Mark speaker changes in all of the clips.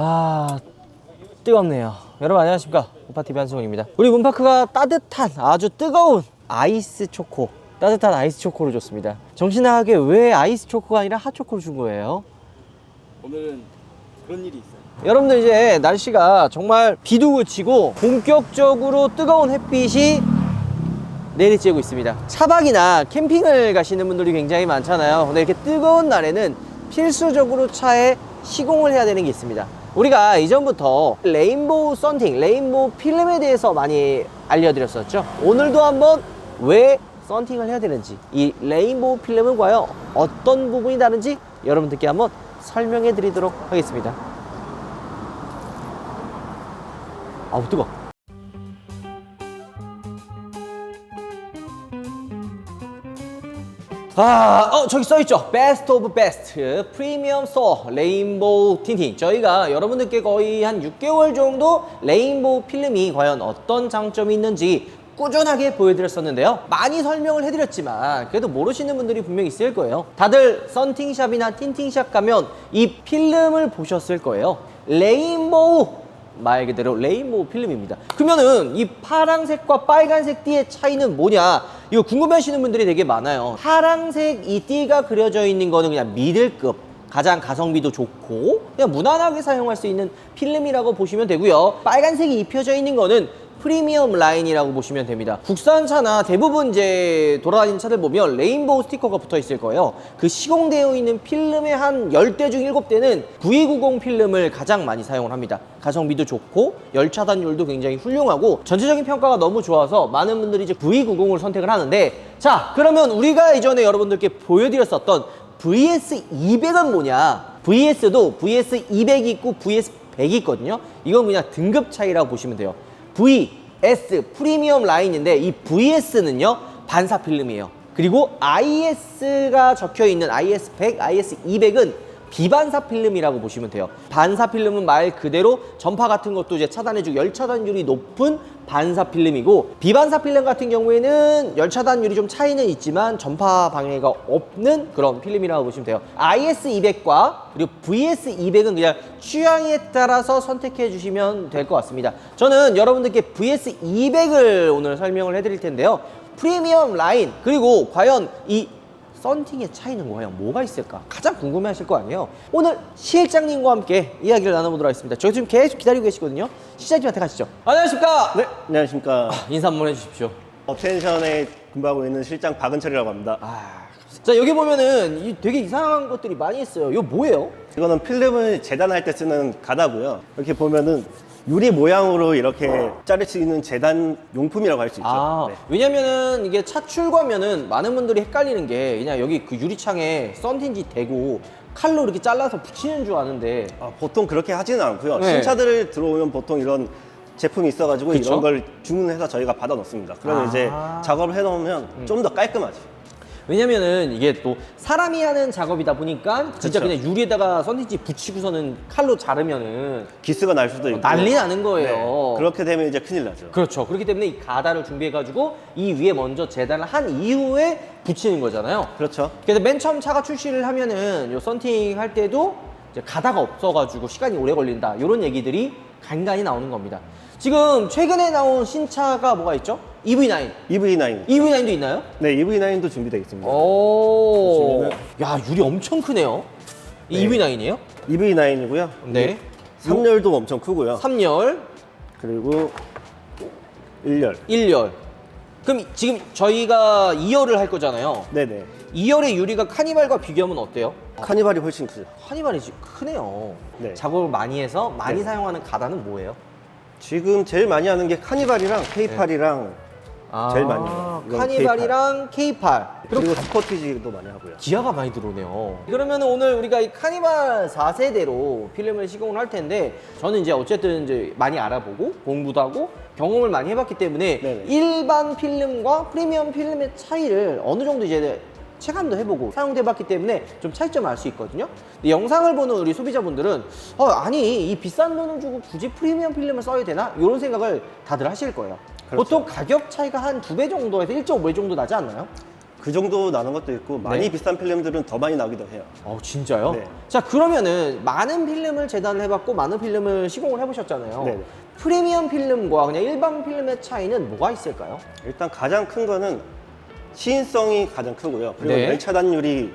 Speaker 1: 아 뜨겁네요. 여러분 안녕하십니까 오파TV 한승훈입니다. 우리 문파크가 따뜻한 아주 뜨거운 아이스 초코 따뜻한 아이스 초코를 줬습니다. 정신나가게 왜 아이스 초코가 아니라 핫초코를 준 거예요?
Speaker 2: 오늘은 그런 일이 있어요.
Speaker 1: 여러분들 이제 날씨가 정말 비도 그치고 본격적으로 뜨거운 햇빛이 내리쬐고 있습니다. 차박이나 캠핑을 가시는 분들이 굉장히 많잖아요. 근데 이렇게 뜨거운 날에는 필수적으로 차에 시공을 해야 되는 게 있습니다. 우리가 이전부터 레인보우 썬팅, 레인보우 필름에 대해서 많이 알려드렸었죠. 오늘도 한번 왜 썬팅을 해야 되는지, 이 레인보우 필름은 과연 어떤 부분이 다른지 여러분들께 한번 설명해 드리도록 하겠습니다. 아우 뜨거. 아, 어 저기 써 있죠. Best of Best 프리미엄 소 레인보우 틴팅. 저희가 여러분들께 거의 한 6개월 정도 레인보우 필름이 과연 어떤 장점이 있는지 꾸준하게 보여드렸었는데요. 많이 설명을 해드렸지만 그래도 모르시는 분들이 분명히 있을 거예요. 다들 썬팅샵이나 틴팅샵 가면 이 필름을 보셨을 거예요. 레인보우 말 그대로 레인보우 필름입니다. 그러면은 이 파랑색과 빨간색 띠의 차이는 뭐냐? 이거 궁금해하시는 분들이 되게 많아요. 파랑색 이 띠가 그려져 있는 거는 그냥 미들급 가장 가성비도 좋고 그냥 무난하게 사용할 수 있는 필름이라고 보시면 되고요. 빨간색이 입혀져 있는 거는 프리미엄 라인이라고 보시면 됩니다. 국산 차나 대부분 이제 돌아다니는 차들 보면 레인보우 스티커가 붙어 있을 거예요. 그 시공되어 있는 필름의 한 10대 중 7대는 V90 필름을 가장 많이 사용을 합니다. 가성비도 좋고 열차 단율도 굉장히 훌륭하고 전체적인 평가가 너무 좋아서 많은 분들이 이제 V90을 선택을 하는데 자, 그러면 우리가 이전에 여러분들께 보여드렸었던 VS200은 뭐냐? VS도 VS200이 있고 VS100이 있거든요. 이건 그냥 등급 차이라고 보시면 돼요. VS 프리미엄 라인인데 이 VS는요 반사 필름이에요. 그리고 IS가 적혀 있는 IS100, IS200은 비반사 필름이라고 보시면 돼요. 반사 필름은 말 그대로 전파 같은 것도 이제 차단해주고 열 차단율이 높은 반사 필름이고 비반사 필름 같은 경우에는 열 차단율이 좀 차이는 있지만 전파 방해가 없는 그런 필름이라고 보시면 돼요. IS200과 그리고 VS200은 그냥 취향에 따라서 선택해 주시면 될 것 같습니다. 저는 여러분들께 VS200을 오늘 설명을 해드릴 텐데요. 프리미엄 라인 그리고 과연 이 썬팅의 차이는 과연 뭐가 있을까? 가장 궁금해 하실 거 아니에요? 오늘 실장님과 함께 이야기를 나눠보도록 하겠습니다. 저희 지금 계속 기다리고 계시거든요. 실장님한테 가시죠. 안녕하십니까?
Speaker 3: 네, 안녕하십니까.
Speaker 1: 인사 한번 해주십시오.
Speaker 3: 업텐션에 근무하고 있는 실장 박은철이라고 합니다.
Speaker 1: 아, 자 여기 보면은 이 되게 이상한 것들이 많이 있어요. 이거 뭐예요?
Speaker 3: 이거는 필름을 재단할 때 쓰는 가다고요. 이렇게 보면은 유리 모양으로 이렇게 자를 수 있는 재단 용품이라고 할 수 있죠.
Speaker 1: 아,
Speaker 3: 네.
Speaker 1: 왜냐면은 이게 차 출고하면은 많은 분들이 헷갈리는 게 그냥 여기 그 유리창에 썬틴지 대고 칼로 이렇게 잘라서 붙이는 줄 아는데
Speaker 3: 아, 보통 그렇게 하지는 않고요.
Speaker 1: 네.
Speaker 3: 신차들 들어오면 보통 이런 제품이 있어가지고
Speaker 1: 그쵸?
Speaker 3: 이런 걸 주문해서 저희가 받아 놓습니다. 그러면
Speaker 1: 아.
Speaker 3: 이제 작업을 해놓으면 좀 더 깔끔하지.
Speaker 1: 왜냐면은 이게 또 사람이 하는 작업이다 보니까 진짜
Speaker 3: 그쵸.
Speaker 1: 그냥 유리에다가 썬틴지 붙이고서는 칼로 자르면은
Speaker 3: 기스가 날 수도 있고.
Speaker 1: 난리 나는 거예요.
Speaker 3: 네. 그렇게 되면 이제 큰일 나죠.
Speaker 1: 그렇죠. 그렇기 때문에 이 가다를 준비해가지고 이 위에 먼저 재단을 한 이후에 붙이는 거잖아요.
Speaker 3: 그렇죠.
Speaker 1: 그래서 맨 처음 차가 출시를 하면은 요 썬팅 할 때도 이제 가다가 없어가지고 시간이 오래 걸린다. 이런 얘기들이 간간히 나오는 겁니다. 지금 최근에 나온 신차가 뭐가 있죠? EV9.
Speaker 3: EV9.
Speaker 1: EV9도 있나요?
Speaker 3: 네, EV9도 준비되어 있습니다.
Speaker 1: 오.
Speaker 3: 보시면은-
Speaker 1: 야, 유리 엄청 크네요. 이
Speaker 3: 네.
Speaker 1: EV9이에요?
Speaker 3: EV9이고요.
Speaker 1: 네.
Speaker 3: 3열도 엄청 크고요.
Speaker 1: 3열,
Speaker 3: 그리고 1열.
Speaker 1: 1열. 그럼 지금 저희가 2열을 할 거잖아요.
Speaker 3: 네네.
Speaker 1: 2열의 유리가 카니발과 비교하면 어때요?
Speaker 3: 카니발이 훨씬 크죠.
Speaker 1: 카니발이 크네요.
Speaker 3: 네.
Speaker 1: 작업을 많이 해서 많이
Speaker 3: 네.
Speaker 1: 사용하는 가다는 뭐예요?
Speaker 3: 지금 제일 많이 하는 게 카니발이랑 K8이랑 제일 많이 해요. 이건
Speaker 1: 카니발이랑 K8. 그리고
Speaker 3: 그리고 스포티지도 많이 하고요.
Speaker 1: 기아가 많이 들어오네요. 그러면 오늘 우리가 이 카니발 4세대로 필름을 시공을 할 텐데 저는 이제 어쨌든 이제 많이 알아보고 공부도 하고 경험을 많이 해봤기 때문에
Speaker 3: 네네.
Speaker 1: 일반 필름과 프리미엄 필름의 차이를 어느 정도 이제 체감도 해보고 사용돼봤기 때문에 좀 차이점을 알 수 있거든요. 근데 영상을 보는 우리 소비자분들은 어, 아니 이 비싼 돈을 주고 굳이 프리미엄 필름을 써야 되나 이런 생각을 다들 하실 거예요.
Speaker 3: 그렇죠.
Speaker 1: 보통 가격 차이가 한 두 배 정도에서 1.5배 정도 나지 않나요?
Speaker 3: 그그 정도 나는 것도 있고 많이
Speaker 1: 네.
Speaker 3: 비싼 필름들은 더 많이 나기도 해요.
Speaker 1: 어 진짜요?
Speaker 3: 네.
Speaker 1: 자 그러면은 많은 필름을 재단을 해봤고 많은 필름을 시공을 해보셨잖아요.
Speaker 3: 네네.
Speaker 1: 프리미엄 필름과 그냥 일반 필름의 차이는 뭐가 있을까요?
Speaker 3: 일단 가장 큰 거는 시인성이 가장 크고요. 그리고
Speaker 1: 네.
Speaker 3: 열 차단율이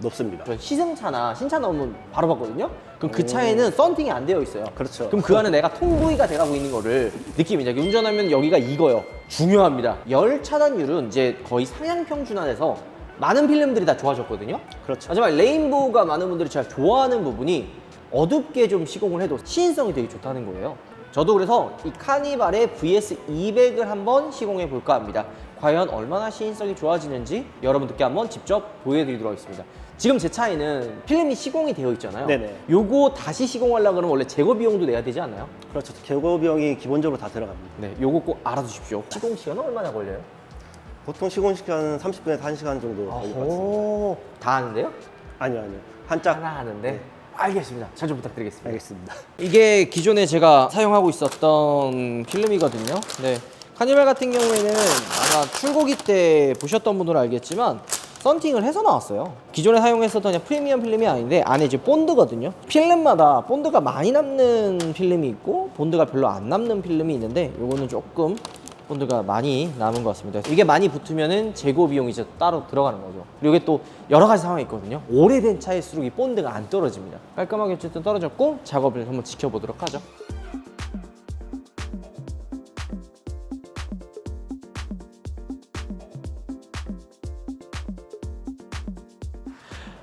Speaker 3: 높습니다.
Speaker 1: 저 시승차나 신차 나오면 바로 봤거든요. 그럼 그 차에는 썬팅이 안 되어 있어요.
Speaker 3: 그렇죠.
Speaker 1: 그럼 그 안에 내가 통부위가 돼가고 있는 거를 느낌이죠. 운전하면 여기가 이거요. 중요합니다. 열 차단율은 이제 거의 상향 평준화돼서 많은 필름들이 다 좋아졌거든요.
Speaker 3: 그렇죠.
Speaker 1: 하지만 레인보우가 많은 분들이 잘 좋아하는 부분이 어둡게 좀 시공을 해도 시인성이 되게 좋다는 거예요. 저도 그래서 이 카니발의 VS200을 한번 시공해 볼까 합니다. 과연 얼마나 시인성이 좋아지는지 여러분들께 한번 직접 보여드리도록 하겠습니다. 지금 제 차에는 필름이 시공이 되어 있잖아요.
Speaker 3: 네네.
Speaker 1: 요거 다시 시공하려고 그러면 원래 제거 비용도 내야 되지 않나요?
Speaker 3: 그렇죠. 개고 비용이 기본적으로 다 들어갑니다.
Speaker 1: 네, 요거 꼭 알아두십시오. 시공 시간은 얼마나 걸려요?
Speaker 3: 보통 시공 시간은 30분에서 1시간 정도 걸릴 것 같습니다.
Speaker 1: 오, 다 하는데요?
Speaker 3: 아니요, 아니요. 한짝.
Speaker 1: 하나 하는데. 알겠습니다. 잘 좀 부탁드리겠습니다.
Speaker 3: 알겠습니다.
Speaker 1: 이게 기존에 제가 사용하고 있었던 필름이거든요. 네. 카니발 같은 경우에는 아마 출고기 때 보셨던 분들은 알겠지만 썬팅을 해서 나왔어요. 기존에 사용했었던 프리미엄 필름이 아닌데 안에 이제 본드거든요. 필름마다 본드가 많이 남는 필름이 있고 본드가 별로 안 남는 필름이 있는데 요거는 조금 본드가 많이 남은 것 같습니다. 이게 많이 붙으면은 재고 비용이 이제 따로 들어가는 거죠. 그리고 이게 또 여러 가지 상황이 있거든요. 오래된 차일수록 이 본드가 안 떨어집니다. 깔끔하게 어쨌든 떨어졌고 작업을 한번 지켜보도록 하죠.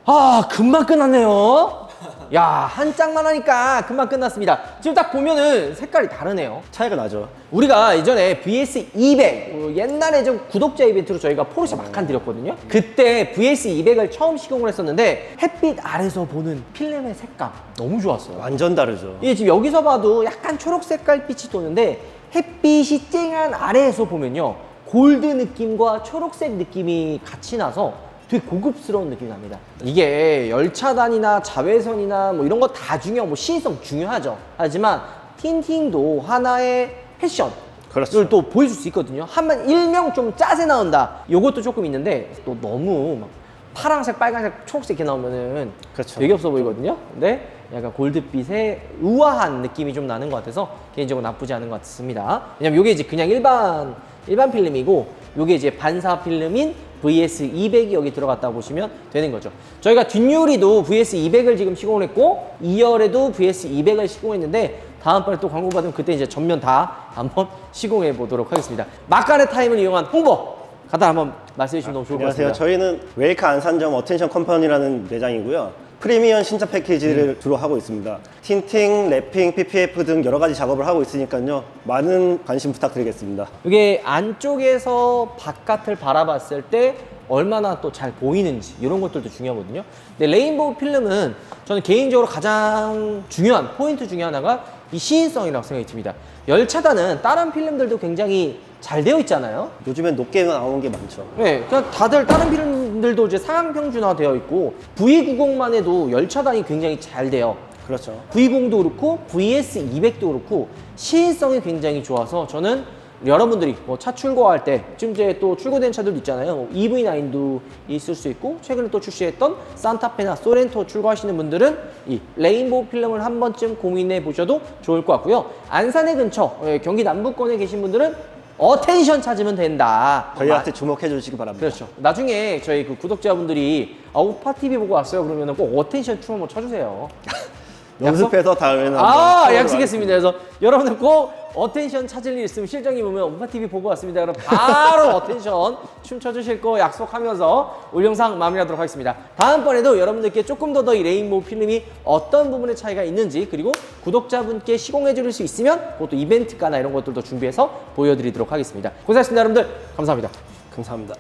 Speaker 1: 아, 금방 끝났네요. 야, 한 짝만 하니까 금방 끝났습니다. 지금 딱 보면은 색깔이 다르네요.
Speaker 3: 차이가 나죠.
Speaker 1: 우리가 이전에 VS200 어, 옛날에 좀 구독자 이벤트로 저희가 포르쉐 막한 드렸거든요. 그때 VS200을 처음 시공을 했었는데 햇빛 아래서 보는 필름의 색감 너무 좋았어요.
Speaker 3: 완전 다르죠.
Speaker 1: 이게 지금 여기서 봐도 약간 초록 색깔 빛이 도는데 햇빛이 쨍한 아래에서 보면요 골드 느낌과 초록색 느낌이 같이 나서 되게 고급스러운 느낌이 납니다. 이게 열차단이나 자외선이나 뭐 이런 거 다 중요하고 뭐 시인성 중요하죠. 하지만 틴팅도 하나의 패션.
Speaker 3: 그렇죠.
Speaker 1: 를또 보여줄 수 있거든요. 한번 일명 좀 짜세 나온다. 요것도 조금 있는데 또 너무 막 파란색, 빨간색, 초록색 이렇게 나오면은
Speaker 3: 그렇죠.
Speaker 1: 되게 없어 보이거든요. 근데 약간 골드빛의 우아한 느낌이 좀 나는 것 같아서 개인적으로 나쁘지 않은 것 같습니다. 왜냐면 이게 이제 그냥 일반 일반 필름이고 이게 이제 반사 필름인 VS 200이 여기 들어갔다 보시면 되는 거죠. 저희가 뒷유리도 VS 200을 지금 시공을 했고 2열에도 VS 200을 시공했는데 다음번에 또 광고 받으면 그때 이제 전면 다 한번 시공해 보도록 하겠습니다. 막간의 타임을 이용한 홍보 간단 한번 말씀해 주시면 너무 좋을 것
Speaker 3: 안녕하세요.
Speaker 1: 같습니다.
Speaker 3: 저희는 웨이크 안산점 어텐션 컴퍼니라는 매장이고요. 프리미엄 신차 패키지를
Speaker 1: 음.
Speaker 3: 주로 하고 있습니다. 틴팅, 랩핑, PPF 등 여러 가지 작업을 하고 있으니까요. 많은 관심 부탁드리겠습니다.
Speaker 1: 이게 안쪽에서 바깥을 바라봤을 때 얼마나 또 잘 보이는지 이런 것들도 중요하거든요. 근데 레인보우 필름은 저는 개인적으로 가장 중요한 포인트 중에 하나가 이 시인성이라고 생각이 듭니다. 열 차단은 다른 필름들도 굉장히 잘 되어 있잖아요.
Speaker 3: 요즘엔 높게 나오는 게 많죠.
Speaker 1: 네, 그냥 다들 다른 필름들도 이제 상향 평준화 되어 있고 V90만 해도 열 차단이 굉장히 잘 돼요.
Speaker 3: 그렇죠.
Speaker 1: V0도 그렇고 VS200도 그렇고 시인성이 굉장히 좋아서 저는 여러분들이 뭐 차 출고할 때 지금 이제 또 출고된 차들도 있잖아요. 뭐 EV9도 있을 수 있고 최근에 또 출시했던 산타페나 소렌토 출고하시는 분들은 이 레인보우 필름을 한 번쯤 고민해 보셔도 좋을 것 같고요. 안산의 근처 예, 경기 남부권에 계신 분들은 어텐션 찾으면 된다.
Speaker 3: 저희한테 주목해 주시기 바랍니다.
Speaker 1: 그렇죠. 나중에 저희 그 구독자분들이 아 우파 TV 보고 왔어요 그러면 꼭 어텐션 춤 한번 쳐주세요.
Speaker 3: 연습해서 다음에는
Speaker 1: 아
Speaker 3: 한번
Speaker 1: 약속했습니다. 그래서 여러분들 꼭 어텐션 찾을 일 있으면 실장님 오면 우파 TV 보고 왔습니다. 그럼 바로 어텐션 춤 춰주실 거 약속하면서 올 영상 마무리하도록 하겠습니다. 다음번에도 여러분들께 조금 더 더 이 레인보우 필름이 어떤 부분의 차이가 있는지 그리고 구독자분께 시공해 드릴 수 있으면 그것도 이벤트가나 이런 것들도 준비해서 보여드리도록 하겠습니다. 고생하셨습니다, 여러분들. 감사합니다.
Speaker 3: 감사합니다.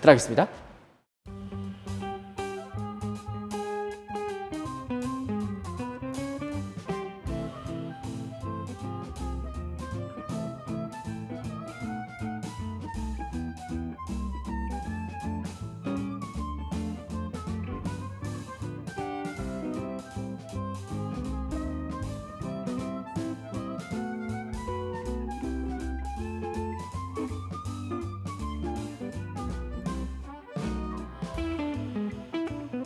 Speaker 1: 들어가겠습니다.